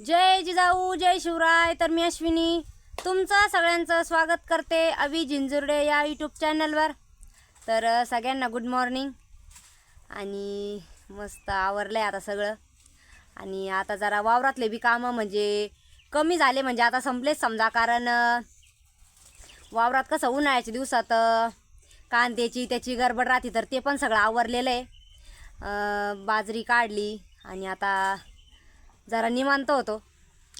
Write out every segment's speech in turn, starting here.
जय जिजाऊ जय शिवराय. तर मी अश्विनी तुमचं सगळ्यांचं स्वागत करते अवी जिंजुर्डे या यूट्यूब चॅनलवर तर सगळ्यांना गुड मॉर्निंग आणि मस्त आवरलं आहे आता सगळं. आणि आता जरा वावरातले बी कामं म्हणजे कमी झाले म्हणजे आता संपलेच समजा कारण वावरात कसं उन्हाळ्याच्या दिवसात कांद्याची त्याची गडबड राहते तर ते पण सगळं आवरलेलं आहे. बाजरी काढली आणि आता जरा निवांत होतो.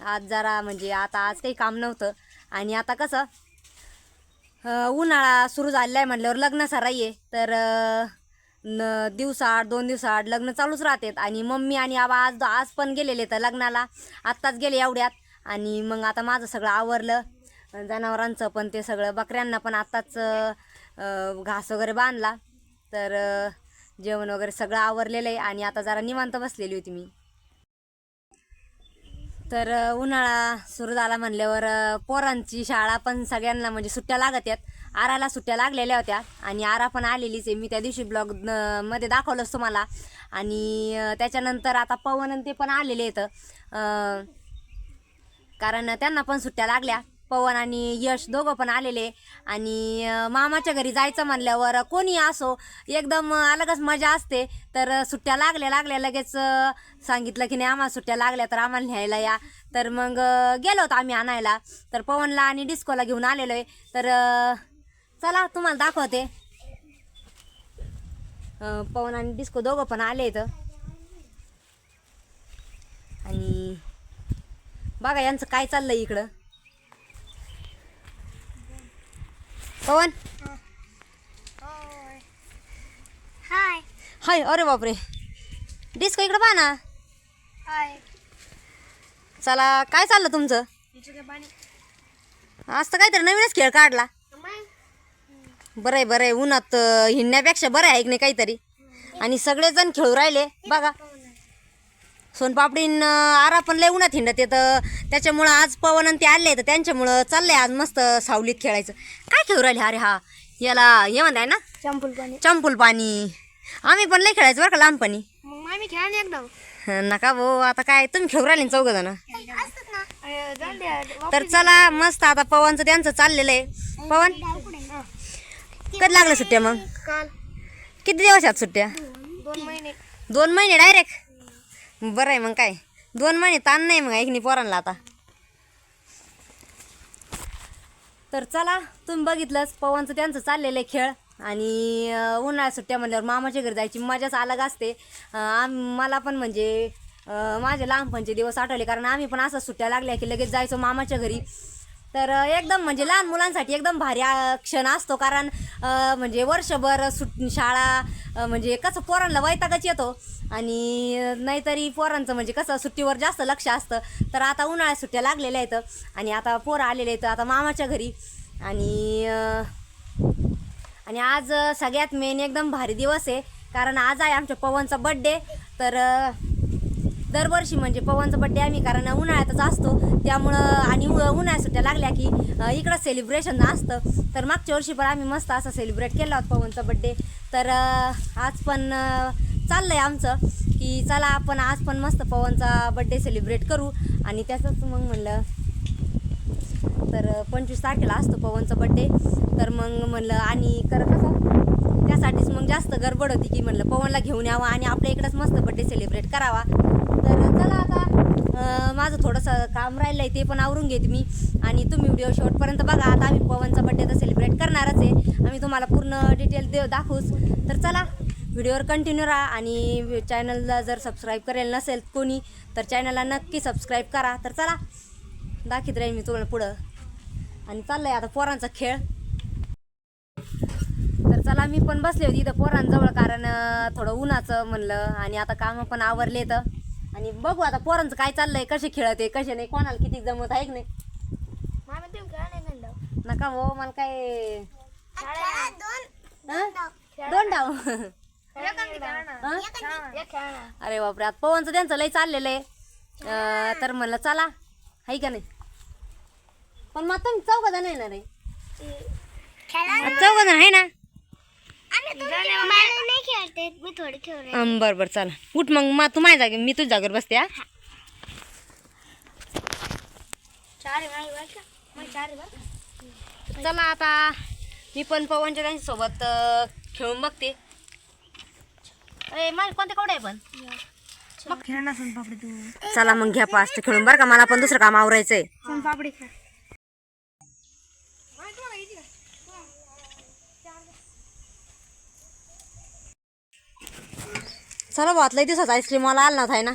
आज जरा म्हणजे आता आज काही काम नव्हतं. आणि आता कसं उन्हाळा सुरू झालेला आहे म्हटल्यावर लग्न सराई आहे तर न दिवसाआड दोन दिवसाआड लग्न चालूच राहतात. आणि मम्मी आणि आबा आज आज पण गेलेले तर लग्नाला आत्ताच गेले एवढ्यात. आणि मग आता माझं सगळं आवरलं. जनावरांचं पण ते सगळं बकऱ्यांना पण आत्ताच घास वगैरे बांधला. तर जेवण वगैरे सगळं आवरलेलं आहे. आणि आता जरा निवांत बसलेली होती मी. तर उन्हाळा सुरू झाला म्हणल्यावर पोरांची शाळा पण सगळ्यांना म्हणजे सुट्ट्या लागत आहेत. आराला सुट्ट्या लागलेल्या होत्या आणि आरा पण आलेलीच आहे. मी त्या दिवशी ब्लॉगमध्ये दाखवलंच तुम्हाला. आणि त्याच्यानंतर आता पवन ते पण आलेले आहेत. कारण त्यांना पण सुट्ट्या लागल्या. पवन आणि यश दोघं पण आलेले. आणि मामाच्या घरी जायचं म्हणल्यावर कोणी असो एकदम अलगच मजा असते. तर सुट्ट्या लागल्या लागल्या लगेच सांगितलं की नाही आम्हाला सुट्ट्या लागल्या तर आम्हाला न्यायला या. तर मग गेलो होतो आम्ही आणायला. तर पवनला आणि डिस्कोला घेऊन आलेलो आहे. तर चला तुम्हाला दाखवते. पवन आणि डिस्को दोघं पण आले इथं. आणि बघा यांचं काय चाललंय इकडं. पवन. हाय. हाय अरे बापरे. डिस्को इकडं पहा ना. हाय. चला काय चाललं तुमचं? आज तर काहीतरी नवीनच खेळ काढला. बरं आहे बरं आहे उन्हात हिंडण्यापेक्षा बरं आहे की नाही काहीतरी. आणि सगळेजण खेळू राहिले. बघा. सोनपापडीन आरा पण लय उन्हात हिंडत येतं. त्याच्यामुळं आज पवन आणि ते आले तर त्यांच्यामुळं चाललंय आज मस्त सावलीत खेळायचं. काय खेळू राहिले अरे हा? याला हे म्हणताय ना? चंपूल पाणी चंपूल पाणी आम्ही पण लय खेळायचं बरं का लहानपणी. मग आम्ही खेळा ना एकदम. नका भाऊ आता काय तुम्ही खेळू राहिले चौघ जण तर चला मस्त आता पवनचं त्यांचं चाललेलं आहे. पवन कधी लागलं सुट्ट्या मग? काल. किती दिवस आहेत सुट्ट्या? दोन महिने. दोन महिने डायरेक्ट? बरं आहे मग काय. दोन महिने ताण नाही मग ऐक पोरांना आता. तर चला तुम्ही बघितलंच पवनचं त्यांचं चाललेलं आहे खेळ. आणि उन्हाळ्या उन्हाळ्यात सुट्ट्या म्हणल्यावर मामाच्या घरी जायची मजाच अलग असते. आम मला पण म्हणजे माझे लहानपणचे दिवस आठवले कारण आम्ही पण असं सुट्ट्या लागल्या की लगेच जायचो मामाच्या घरी. तर एकदम म्हणजे लहान मुलांसाठी एकदम भारी क्षण असतो. कारण म्हणजे वर्षभर सुट शाळा म्हणजे कसं पोरांना वैतागच येतो. आणि नाहीतरी पोरांचं म्हणजे कसं सुट्टीवर जास्त लक्ष असतं. तर आता उन्हाळ्यात सुट्ट्या लागलेल्या आहेत. आणि आता पोरं आलेले आहेत. आता मामाच्या घरी. आणि आणि आज सगळ्यात मेन एकदम भारी दिवस आहे. कारण आज आहे आमच्या पवनचा बड्डे तर दरवर्षी म्हणजे पवनचा बड्डे आम्ही कारण उन्हाळ्यातच असतो. त्यामुळं आणि उ- सुट्ट्या लागल्या की इकडं सेलिब्रेशन असतं. तर मागच्या वर्षी पण आम्ही मस्त असं सेलिब्रेट केला होता पवनचा बड्डे तर आज पण चाललं आहे आमचं की चला आपण आज पण मस्त पवनचा बड्डे सेलिब्रेट करू. आणि त्याचंच मग म्हणलं तर पंचवीस तारखेला असतो पवनचा बड्डे तर मग म्हणलं आणि करत कसं त्यासाठीच मग जास्त गडबड होती की म्हणलं पवनला घेऊन यावं आणि आपल्या इकडंच मस्त बड्डे सेलिब्रेट करावा. तर चला आता माझं थोडंसं काम राहिलं आहे ते पण आवरून घेते मी. आणि तुम्ही व्हिडिओ शेवटपर्यंत बघा आता आम्ही पवनचा बड्डे तर सेलिब्रेट करणारच आहे. आम्ही तुम्हाला पूर्ण डिटेल देऊ दाखवूच तर चला व्हिडिओवर कंटिन्यू राहा. आणि चॅनलला जर सबस्क्राईब करेल नसेल कोणी तर चॅनलला नक्की सबस्क्राईब करा. तर चला दाखवत राहील मी तुम्हाला पुढं. आणि चाललंय आता पोरांचा खेळ. तर चला मी पण बसले होती इथं पोरांजवळ कारण थोडं उन्हाचं म्हणलं. आणि आता कामं पण आवरले तर आणि बघू आता पोरांचं काय चाललंय कसे खेळत आहे कसे नाही कोणाला किती जमत आहे की नाही? मामा तुम्ही खेळा नाही म्हणलं. नका हो मला काय दोन हं? दोन डाव. अरे बापरे आता पवनचं त्यांचं लय चाललेलं आहे. अं, तर म्हणलं चला हाय का नाही? पण मग तुम्ही चौघ जण येणार आहे. चौघ जण आहे ना? मला नाही खेळते मी थोडी खेळ अं, बरं बरं चला. उठ मग मा तू माझ्या जागे मी तुझ्या जागेवर बसते हा? चार चला आता मी पण पवनच्या त्यांच्यासोबत अं, खेळून बघते. माझे कोणते कवडे आहे पण? खेळ ना सोनपापडी तू. चला मग घ्या पाच खेळून बरं का? मला पण दुसरं काम आवरायचंय. सोनपापडी खेळ. चला भाऊ आतल्या आईस्क्रीमवाला आला ना आहे ना?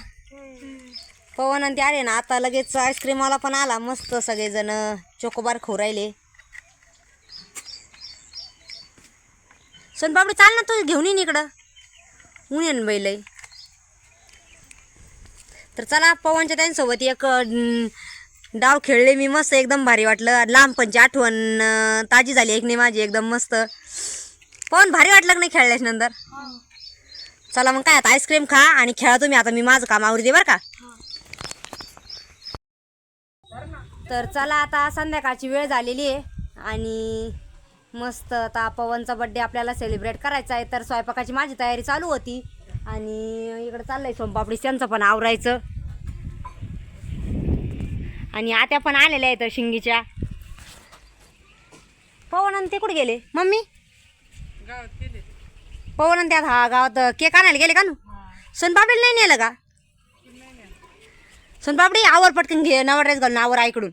पवन आणि ते आले ना आता लगेच आईस्क्रीमवाला पण आला. मस्त सगळेजण चोकोबार खाऊ राहिले. सोनपापडी चाल ना तू घेऊन येईन इकडं. ऊन येईन बैल तर चला पवनच्या त्यांच्यासोबत एक डाव खेळले मी मस्त. एकदम भारी वाटलं. लांबपणची आठवण ताजी झाली. एक नाही माझी एकदम मस्त. पवन भारी वाटलं नाही खेळल्याच्या नंतर? हो. चला मग काय आता आईस्क्रीम खा आणि खेळा तुम्ही. आता मी माझं काम आवडते बरं का? तर चला आता संध्याकाळची वेळ झालेली आहे. आणि मस्त आता पवनचा बड्डे आपल्याला सेलिब्रेट करायचा आहे. तर स्वयंपाकाची माझी तयारी चालू होती. आणि इकडं चाललंय सोमपापडी त्यांचं पण आवरायचं. आणि आत्या पण आलेल्या आहेत शिंगीच्या. पवन आणि ते कुठे गेले? मम्मी? पवन त्यात हा गावात केक आणायला गेले का नू? सोनपापडीला नाही नेलं का? सोनपापडी आवर पटकन घे नवा ड्रेस घालून आवर आईकडून.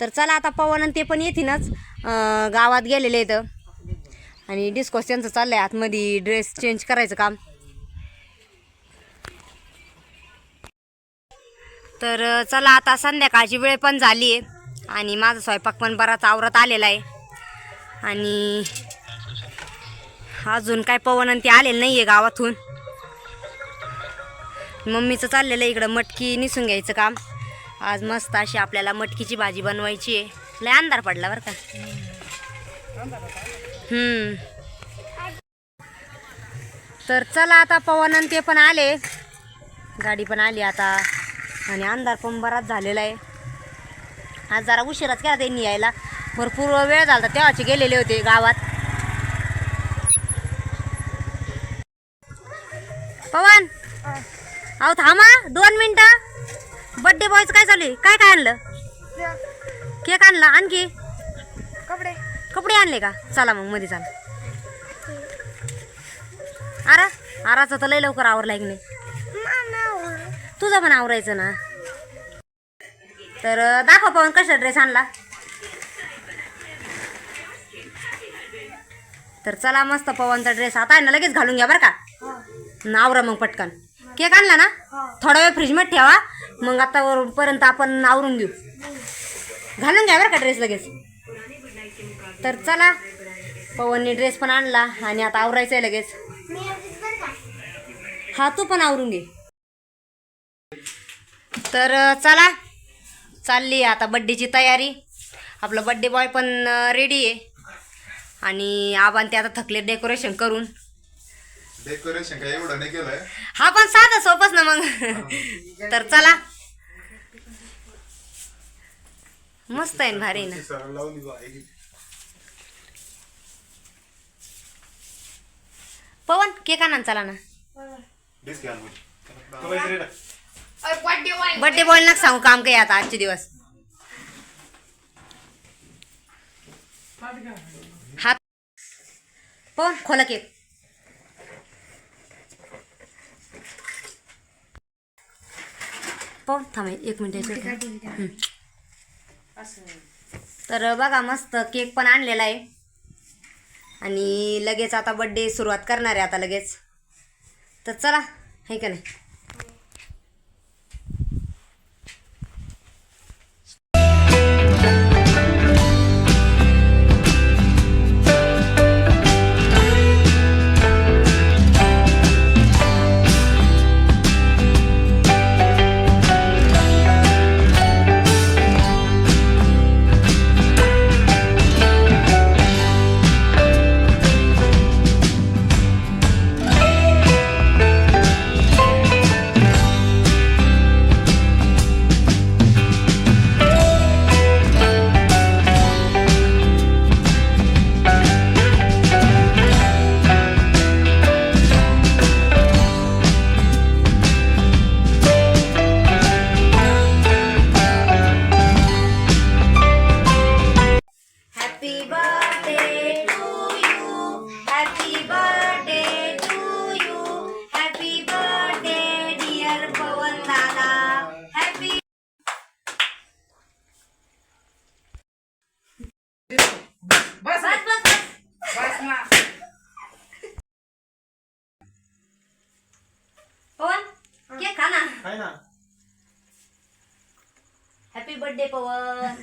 तर चला आता पवन ते पण येतीनच गावात गेलेले आहेत. आणि डिस्कोस त्यांचं चाललंय आतमध्ये ड्रेस चेंज करायचं काम. तर चला आता संध्याकाळची वेळ पण झाली आहे आणि माझा स्वयंपाक पण बराच आवरत आलेला आहे. आणि अजून काय पवन आणि ते आलेलं नाही आहे गावातून. मम्मीचं चाललेलं आहे इकडं मटकी निसून घ्यायचं काम. आज मस्त अशी आपल्याला मटकीची भाजी बनवायची आहे. लय अंधार पडला बरं का. हम्म. तर चला आता पवन आणि ते पण आले. गाडी पण आली आता. आणि अंधार पण बराच झालेला आहे. आज जरा उशिराच केला त्यांनी यायला. भरपूर वेळ झाला तेव्हाचे गेलेले होते गावात. पवन? अहो थांबा. दोन मिनिटं. बड्डे बॉयचं काय चालू आहे? काय काय आणलं? केक आणला. आणखी? कपडे. कपडे आणले का? चला मग मध्ये चाल. आरा. आराचं तर लय लवकर आवरला की नाही? तुझं पण आवरायचं ना? तर दाखव पवन कसा ड्रेस आणला? तर चला मस्त पवनचा ड्रेस आता आहे ना लगेच घालून घ्या बरं का. आवरा मग पटकन. केक आणला ना? थोडा वेळ फ्रीजमध्ये ठेवा. मग आता वर- पर्यंत आपण आवरून घेऊ. घालून घ्या बरं का ड्रेस लगेच. तर चला. पवनने ड्रेस पण आणला आणि आता आवरायचं आहे लगेच. हा तू पण आवरून घे. तर चला. चालली आता बड्डेची तयारी. आपलं बड्डे बॉय पण रेडी आहे. आणि आबान ते आता थकले डेकोरेशन करून. डेकोरेशन काय एवढं नाही केलंय. हा पण साधं सोपच ना मग. तर चला. मस्त आहे ना भारी ना. सरळ लावली बा आई. पवन केक आणा ना, चला ना. डिस्क मग. तो. Birthday boy. नका सांगू काम काही आता आजचे दिवस. हात. पवन खोला केक. पवन थांब एक मिनिट तर बघा मस्त केक पण आणलेला आहे. आणि लगेच आता बड्डे सुरुवात करणार आहे आता लगेच. तर चला हे का नाही? आहे ना. हॅपी बर्थडे पवन.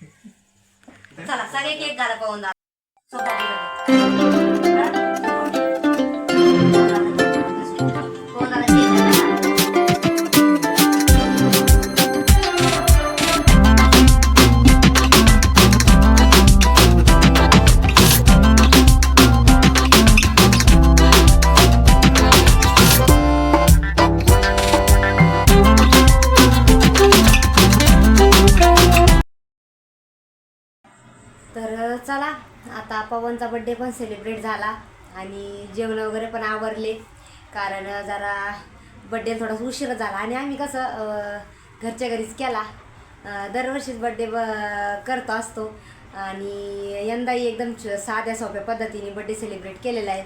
चला सगळे केक गाला पवन दादा पवनचा बड्डे पण सेलिब्रेट झाला. आणि जेवण वगैरे पण आवरले. कारण जरा बड्डे थोडासा उशीर झाला. आणि आम्ही कसं घरच्या घरीच केला. दरवर्षीच बड्डे ब करतो असतो. आणि यंदाही एकदम साध्या सोप्या पद्धतीने बड्डे सेलिब्रेट केलेला आहे.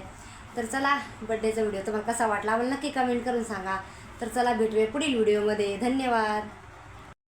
तर चला बड्डेचा व्हिडिओ तुम्हाला कसा वाटला? मला नक्की कमेंट करून सांगा. तर चला भेटूया पुढील व्हिडिओमध्ये धन्यवाद.